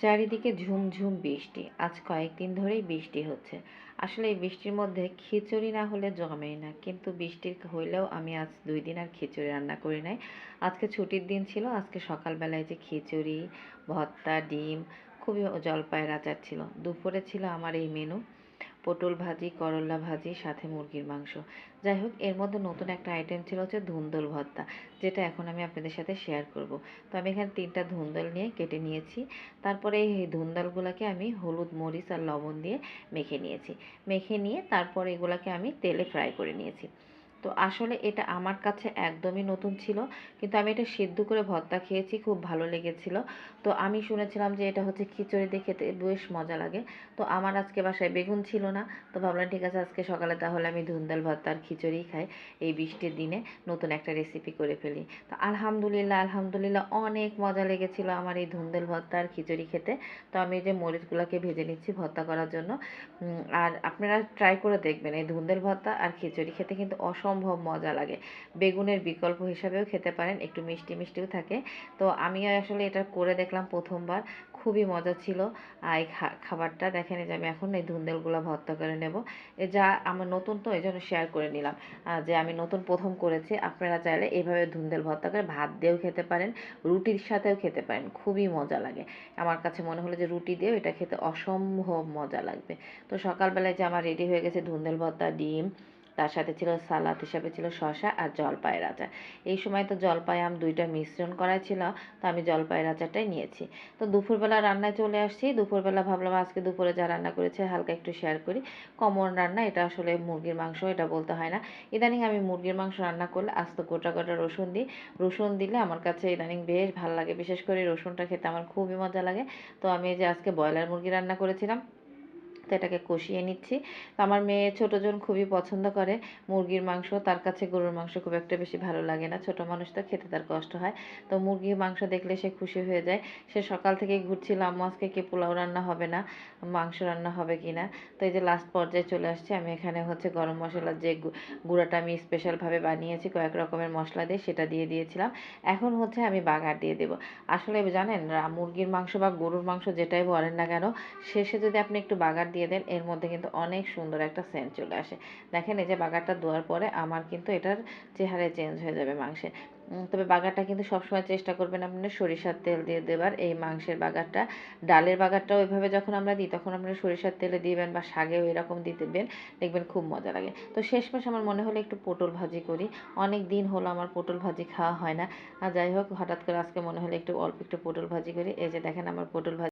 চারিদিকে ঝুমঝুম বৃষ্টি। আজ কয়েকদিন ধরেই বৃষ্টি হচ্ছে। আসলে এই বৃষ্টির মধ্যে খিচুড়ি না হলে জমেই না। কিন্তু বৃষ্টি হইলেও আমি আজ দুই দিন আর খিচুড়ি রান্না করি নাই। আজকে ছুটির দিন ছিল। আজকে সকালবেলায় যে খিচুড়ি, ভর্তা, ডিম, খুবই জলপাইয়ের আচার ছিল। দুপুরে ছিল আমার এই মেনু। পটল ভাজি, করলা ভাজি, সাথে মুরগির মাংস। যাই হোক, এর মধ্যে নতুন একটা আইটেম ছিল হচ্ছে ধুন্দল ভর্তা, যেটা এখন আমি আপনাদের সাথে শেয়ার করব। তো আমি এখানে তিনটা ধুন্দল নিয়ে কেটে নিয়েছি। তারপরে এই ধুন্দলগুলোকে আমি হলুদ, মরিচ আর লবণ দিয়ে মেখে নিয়েছি। মেখে নিয়ে তারপরে এগুলোকে আমি তেলে ফ্রাই করে নিয়েছি। তো আসলে এটা আমার কাছে একদমই নতুন ছিল। কিন্তু আমি এটা সিদ্ধ করে ভর্তা খেয়েছি, খুব ভালো লেগেছিল। তো আমি শুনেছিলাম যে এটা হচ্ছে খিচুড়ি দিয়ে খেতে বেশ মজা লাগে। তো আমার আজকে বাসায় বেগুন ছিল না। তো ভাবলাম ঠিক আছে, আজকে সকালে তাহলে আমি ধুন্দাল ভর্তা আর খিচুড়ি খাই এই বৃষ্টির দিনে। নতুন একটা রেসিপি করে ফেলি। তো আলহামদুলিল্লাহ আলহামদুলিল্লাহ অনেক মজা লেগেছিল আমার এই ধুন্দেল ভর্তা আর খিচুড়ি খেতে। তো আমি যে মরিচগুলোকে ভেজে নিচ্ছি ভর্তা করার জন্য। আর আপনারা ট্রাই করে দেখবেন এই ধুন্দেল ভর্তা আর খিচুড়ি খেতে কিন্তু অসম্ভব মজা লাগে। বেগুনের বিকল্প হিসাবেও খেতে পারেন, একটু মিষ্টি মিষ্টিও থাকে। তো আমি আসলে এটা করে দেখলাম প্রথমবার, খুবই মজা ছিল। এই খাবারটা দেখেন যে আমি এখন এই ধুন্দেলগুলো ভর্তা করে নেব। যা আমার নতুন তো, এই জন্য শেয়ার করে নিলাম। যে আমি নতুন প্রথম করেছি, আপনারা চাইলে এইভাবে ধুন্দেল ভর্তা করে ভাত দিয়েও খেতে পারেন, রুটির সাথেও খেতে পারেন, খুবই মজা লাগে। আমার কাছে মনে হলো যে রুটি দিয়েও এটা খেতে অসম্ভব মজা লাগবে। তো সকালবেলায় যে আমার রেডি হয়ে গেছে ধুন্দেল ভর্তা, ডিম তার সাথে ছিল সালাদ হিসাবে ছিল শশা আর জলপাইয়ের আচার এই সময় তো জলপাই আম দুইটা মিশ্রণ করা ছিল, তো আমি জলপাইয়ের আচারটাই নিয়েছি। তো দুপুরবেলা রান্নায় চলে আসছি, দুপুরবেলা ভাবলাম আজকে দুপুরে যা রান্না করেছে হালকা একটু শেয়ার করি। কমন রান্না, এটা আসলে মুরগির মাংস, এটা বলতে হয় না। ইদানিং আমি মুরগির মাংস রান্না করলে আস্ত গোটা গোটা রসুন দিই। রসুন দিলে আমার কাছে ইদানিং বেশ ভালো লাগে, বিশেষ করে রসুনটা খেতে আমার খুবই মজা লাগে। তো আমি যে আজকে ব্রয়লার মুরগি রান্না করেছিলাম তো এটাকে কষিয়ে নিচ্ছি। তো আমার মেয়ে ছোটো জন খুবই পছন্দ করে মুরগির মাংস, তার কাছে গরুর মাংস খুব একটা বেশি ভালো লাগে না। ছোটো মানুষ তো খেতে তার কষ্ট হয়। তো মুরগির মাংস দেখলে সে খুশি হয়ে যায়। সে সকাল থেকে ঘুরছিল, আম্মু, আজকে কি পোলাও রান্না হবে না? মাংস রান্না হবে কি না? তো এই যে লাস্ট পর্যায়ে চলে আসছে। আমি এখানে হচ্ছে গরম মশলার যে গুঁড়াটা আমি স্পেশালভাবে বানিয়েছি, কয়েক রকমের মশলা দিয়ে সেটা দিয়ে দিয়েছিলাম। এখন হচ্ছে আমি বাগার দিয়ে দেবো। আসলে জানেন মুরগির মাংস বা গরুর মাংস যেটাই বলেন না কেন, শেষে যদি আপনি একটু বাগার দিয়ে দেন, এর মধ্যে কিন্তু অনেক সুন্দর একটা সেন্ট চলে আসে। দেখেন, এই যে বাগারটা দেওয়ার পরে আমার কিন্তু এটার চেহারায় চেঞ্জ হয়ে যাবে মাংসে। তবে বাগারটা কিন্তু সবসময় চেষ্টা করবেন আপনার সরিষার তেল দিয়ে দেবার। এই মাংসের বাগারটা, ডালের বাগারটাও ওইভাবে যখন আমরা দিই, তখন আপনি সরিষার তেলে দিবেন বা শাকেও এরকম দিতে দেবেন, দেখবেন খুব মজা লাগে। তো শেষমেশ আমার মনে হলো একটু পটল ভাজি করি। অনেক দিন হলো আমার পটল ভাজি খাওয়া হয় না। আর যাই হোক, হঠাৎ করে আজকে মনে হলো একটু অল্প একটু পটল ভাজি করি। এই যে দেখেন, আমার পটল ভাজি